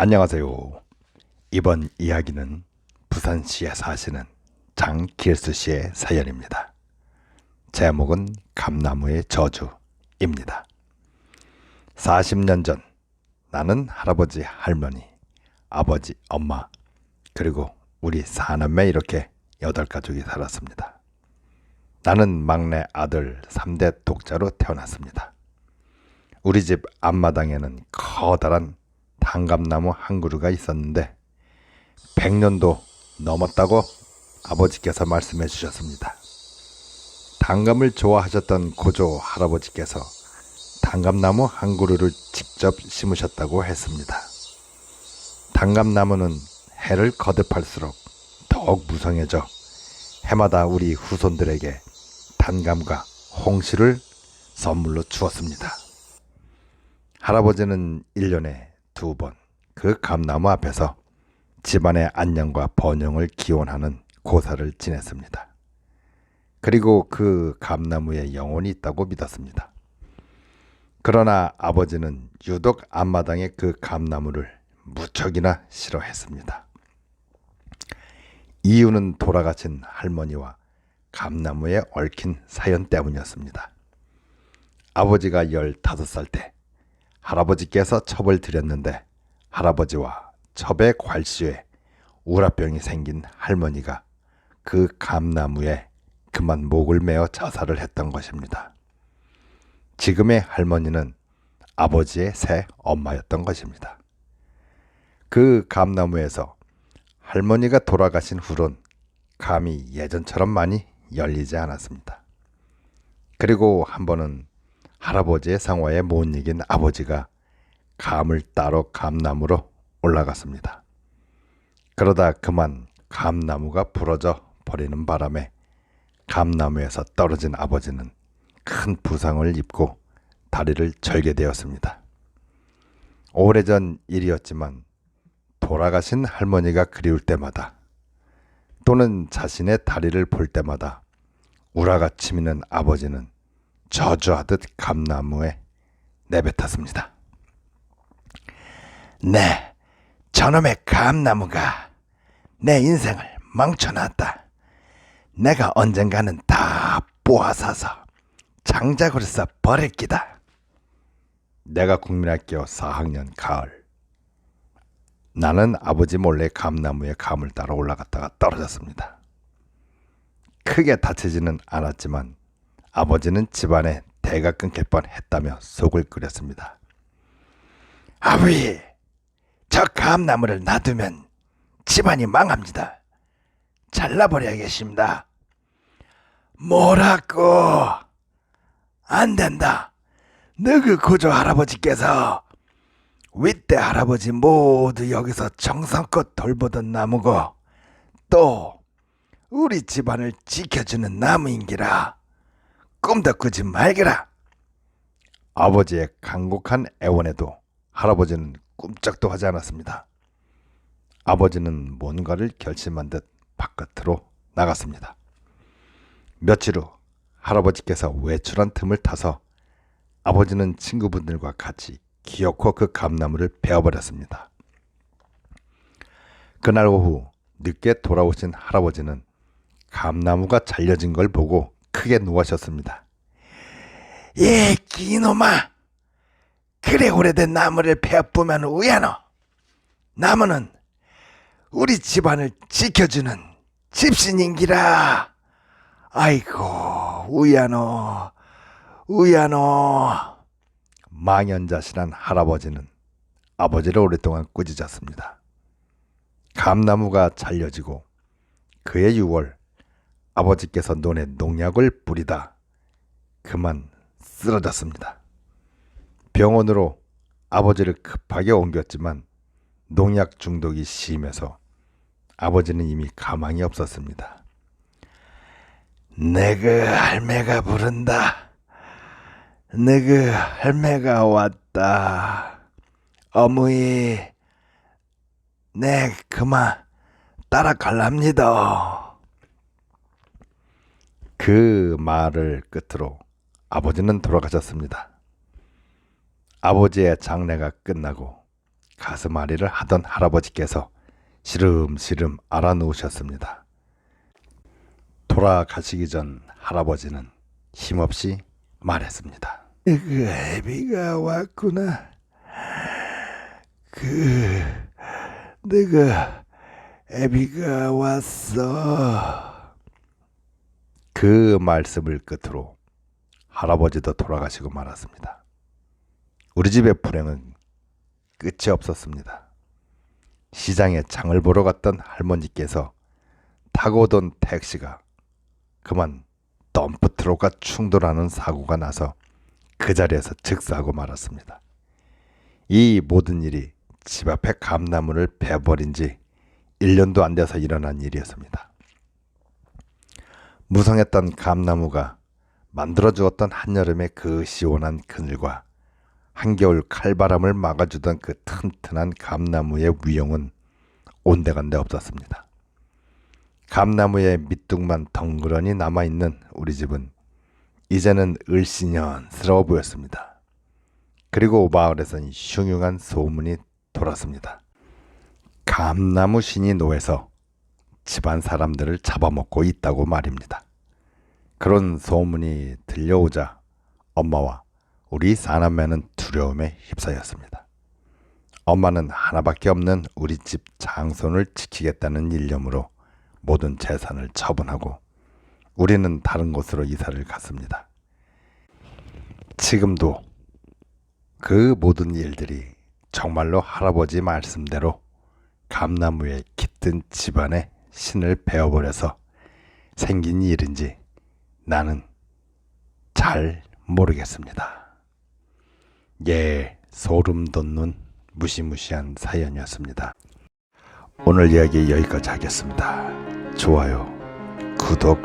안녕하세요. 이번 이야기는 부산시에 사시는 장길수 씨의 사연입니다. 제목은 감나무의 저주입니다. 40년 전 나는 할아버지, 할머니, 아버지, 엄마, 그리고 우리 사남매 이렇게 여덟 가족이 살았습니다. 나는 막내 아들 3대 독자로 태어났습니다. 우리 집 앞마당에는 커다란 단감나무 한 그루가 있었는데 100년도 넘었다고 아버지께서 말씀해 주셨습니다. 단감을 좋아하셨던 고조 할아버지께서 단감나무 한 그루를 직접 심으셨다고 했습니다. 단감나무는 해를 거듭할수록 더욱 무성해져 해마다 우리 후손들에게 단감과 홍시를 선물로 주었습니다. 할아버지는 1년에 두 번 그 감나무 앞에서 집안의 안녕과 번영을 기원하는 고사를 지냈습니다. 그리고 그 감나무에 영혼이 있다고 믿었습니다. 그러나 아버지는 유독 앞마당의 그 감나무를 무척이나 싫어했습니다. 이유는 돌아가신 할머니와 감나무에 얽힌 사연 때문이었습니다. 아버지가 15살 때 할아버지께서 첩을 드렸는데 할아버지와 첩의 괄시에 우라병이 생긴 할머니가 그 감나무에 그만 목을 메어 자살을 했던 것입니다. 지금의 할머니는 아버지의 새 엄마였던 것입니다. 그 감나무에서 할머니가 돌아가신 후론 감이 예전처럼 많이 열리지 않았습니다. 그리고 한 번은 할아버지의 상화에 못 이긴 아버지가 감을 따러 감나무로 올라갔습니다. 그러다 그만 감나무가 부러져 버리는 바람에 감나무에서 떨어진 아버지는 큰 부상을 입고 다리를 절게 되었습니다. 오래전 일이었지만 돌아가신 할머니가 그리울 때마다 또는 자신의 다리를 볼 때마다 우라가 치미는 아버지는 저주하듯 감나무에 내뱉었습니다. 네, 저놈의 감나무가 내 인생을 망쳐놨다. 내가 언젠가는 다 뽑아사서 장작으로 써 버릴 기다. 내가 국민학교 4학년 가을 나는 아버지 몰래 감나무에 감을 따라 올라갔다가 떨어졌습니다. 크게 다치지는 않았지만 아버지는 집안에 대가 끊길 뻔했다며 속을 끓였습니다. 아버지, 저 감나무를 놔두면 집안이 망합니다. 잘라버려야겠습니다. 뭐라고? 안 된다. 너그 고조 할아버지께서 윗대 할아버지 모두 여기서 정성껏 돌보던 나무고 또 우리 집안을 지켜주는 나무인기라 꿈도 꾸지 말게라. 아버지의 간곡한 애원에도 할아버지는 꿈쩍도 하지 않았습니다. 아버지는 뭔가를 결심한 듯 바깥으로 나갔습니다. 며칠 후 할아버지께서 외출한 틈을 타서 아버지는 친구분들과 같이 기어코 그 감나무를 베어버렸습니다. 그날 오후 늦게 돌아오신 할아버지는 감나무가 잘려진 걸 보고 크게 노하셨습니다. 예, 기놈아! 그래 오래된 나무를 베어보면 우야노! 나무는 우리 집안을 지켜주는 집신인기라! 아이고, 우야노, 우야노! 망연자실한 할아버지는 아버지를 오랫동안 꾸짖었습니다. 감나무가 잘려지고 그의 6월 아버지께서 논에 농약을 뿌리다 그만 쓰러졌습니다. 병원으로 아버지를 급하게 옮겼지만 농약 중독이 심해서 아버지는 이미 가망이 없었습니다. 내그 할매가 부른다. 내그 할매가 왔다. 어머니, 내 그만 따라갈랍니다. 그 말을 끝으로 아버지는 돌아가셨습니다. 아버지의 장례가 끝나고 가슴앓이를 하던 할아버지께서 시름시름 알아놓으셨습니다. 돌아가시기 전 할아버지는 힘없이 말했습니다. 그 애비가 왔구나. 그 내가 애비가 왔어. 그 말씀을 끝으로 할아버지도 돌아가시고 말았습니다. 우리 집의 불행은 끝이 없었습니다. 시장에 장을 보러 갔던 할머니께서 타고 오던 택시가 그만 덤프트럭과 충돌하는 사고가 나서 그 자리에서 즉사하고 말았습니다. 이 모든 일이 집 앞에 감나무를 베어버린 지 1년도 안 돼서 일어난 일이었습니다. 무성했던 감나무가 만들어 주었던 한여름의 그 시원한 그늘과 한겨울 칼바람을 막아주던 그 튼튼한 감나무의 위용은 온데간데 없었습니다. 감나무의 밑둥만 덩그러니 남아있는 우리 집은 이제는 을씨년스러워 보였습니다. 그리고 마을에선 흉흉한 소문이 돌았습니다. 감나무 신이 노해서 집안 사람들을 잡아먹고 있다고 말입니다. 그런 소문이 들려오자 엄마와 우리 사남매는 두려움에 휩싸였습니다. 엄마는 하나밖에 없는 우리 집 장손을 지키겠다는 일념으로 모든 재산을 처분하고 우리는 다른 곳으로 이사를 갔습니다. 지금도 그 모든 일들이 정말로 할아버지 말씀대로 감나무에 깃든 집안의 신을 베어버려서 생긴 일인지 나는 잘 모르겠습니다. 예, 소름 돋는 무시무시한 사연이었습니다. 오늘 이야기 여기까지 하겠습니다. 좋아요, 구독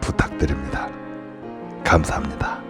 부탁드립니다. 감사합니다.